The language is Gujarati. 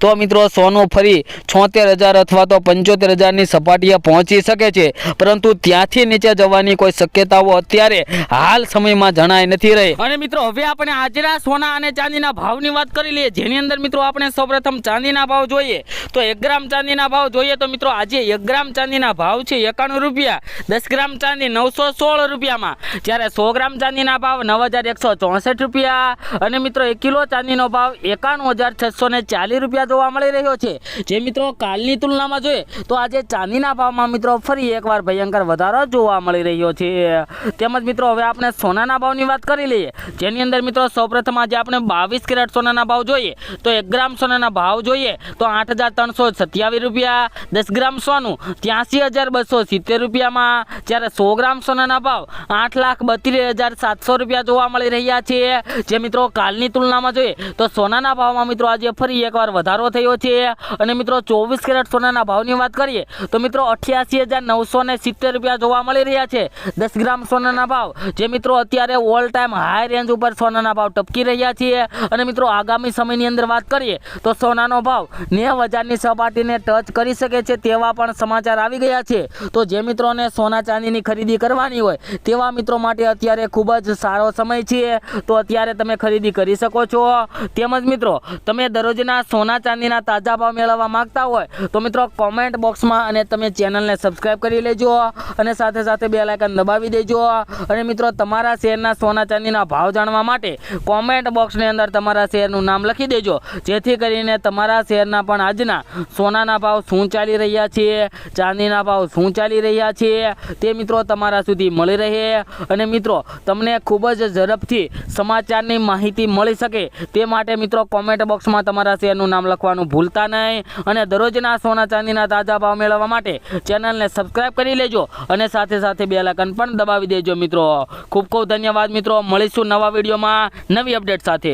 તો મિત્રો સોનું ફરી છોતેર હજાર અથવા તો પંચોતેર હજારની સપાટીએ પહોંચી શકે છે. પરંતુ ત્યાંથી નીચે જવાની કોઈ શક્યતાઓ અત્યારે હાલ સમયમાં જણાય નથી રહી. અને મિત્રો, હવે આપણે આજના સોના અને ચાંદીના ભાવની વાત કરી લઈએ. જેની અંદર મિત્રો આપણે સૌપ્રથમ ચાંદીના ભાવ જોઈએ. તો એક ગ્રામ ચાંદીના ભાવ જોઈએ તો મિત્રો આજે એક ગ્રામ ચાંદીના ભાવ છે એકાણું રૂપિયા. દસ ગ્રામ ચાંદી નવસો સોળ રૂપિયામાં. જ્યારે સો ગ્રામ ચાંદીના ભાવ નવ હજાર એકસો ચોસઠ રૂપિયા. અને મિત્રો, એક કિલો ચાંદીનો ભાવ એકાણું હજાર છસો ને ચાલીસ રૂપિયા જોવા મળી રહ્યો છે. જે મિત્રો કાલની તુલનામાં જોઈએ, તો આજે ચાંદીના ભાવમાં મિત્રો ફરી એકવાર ભયંકર વધારો જોવા મળી રહ્યો છે. તેમજ મિત્રો, હવે આપણે સોનાના ભાવની વાત કરી લઈએ. જેની અંદર મિત્રો, સૌપ્રથમ આજે આપણે બાવીસ કેરેટ સોનાના ભાવ જોઈએ. તો એક ગ્રામ સોનાના ભાવ જોઈએ, તો આઠ હજાર ત્રણસો સત્યાવીસ રૂપિયા, દસ ગ્રામ સોનું ત્યાંસી હજાર બસો સિત્તેર રૂપિયામાં. જ્યારે સો ગ્રામ સોનાના ભાવ, આઠ લાખ બત્રીસ હજાર સાતસો રૂપિયા જોવા મળી રહ્યા છે. જે મિત્રો, કાલની તુલનામાં જોઈએ, તો સોનાના ભાવમાં મિત્રો, આજે ફરી એકવાર વધારો થયો છે. અને મિત્રો, ચોવીસ કેરેટ સોનાના ભાવની વાત કરીએ, તો મિત્રો, અઠ્યાસી હજાર નવસો સિત્તેર રૂપિયા જોવા મળી રહ્યા છે. દસ ગ્રામ સોનાના ભાવ, જે મિત્રો અત્યારે ઓલ ટાઈમ હાઈ રેન્જ ઉપર સોનાના ભાવ ટપકી રહ્યા છીએ. અને મિત્રો, આગામી સમયની અંદર વાત કરીએ, તો સોનાનો ભાવ નેવ હજારની સપાટીને ટચ કરી શકે છે તેવા પણ સમાચાર આવી ગયા છે. તો જે મિત્રોને સોના ચાંદીની ખરીદી કરવાની હોય, તેવા મિત્રો માટે અત્યારે ખૂબ જ સારો સમય છે. તો અત્યારે તમે ખરીદી કરી શકો છો. તેમજ મિત્રો, તમે દરરોજના સોના ચાંદીના તાજા ભાવ મેળવવા માંગતા હોય તો મિત્રો કોમેન્ટ બોક્સમાં અને તમે ચેનલને સબસ્ક્રાઇબ કરી લેજો અને સાથે સાથે બે લાયકન દબાવી દેજો. અને મિત્રો તમારા શેરના સોના ચાંદીના ભાવ જાણવા માટે કોમેન્ટ બોક્સની અંદર તમારા શેરનું નામ લખી દેજો. જેથી કરીને તમારા શેરના પણ આજના સોનાના ભાવ શું ચાલી રહ્યા છે, ચાંદીના ભાવ શું ચાલી રહ્યા છે, તે મિત્રો તમારા સુધી મળી રહે. અને મિત્રો, તમને ખૂબ જ ઝડપથી સમાચારની માહિતી મળી શકે તે માટે મિત્રો કોમેન્ટ બોક્સમાં તમારા શેરનું નામ લખવાનું ભૂલતા નહીં. અને દરરોજના સોના ચાંદીના તાજા ભાવ મેળવવા માટે ચેનલને સબસ્ક્રાઇબ કરી લેજો અને સાથે સાથે બે લાઇકન પણ દબાવી દેજો મિત્રો. ખૂબ ખૂબ ધન્યવાદ મિત્રો. મળીશું નવા વિડીયોમાં નવી અપડેટ સાથે.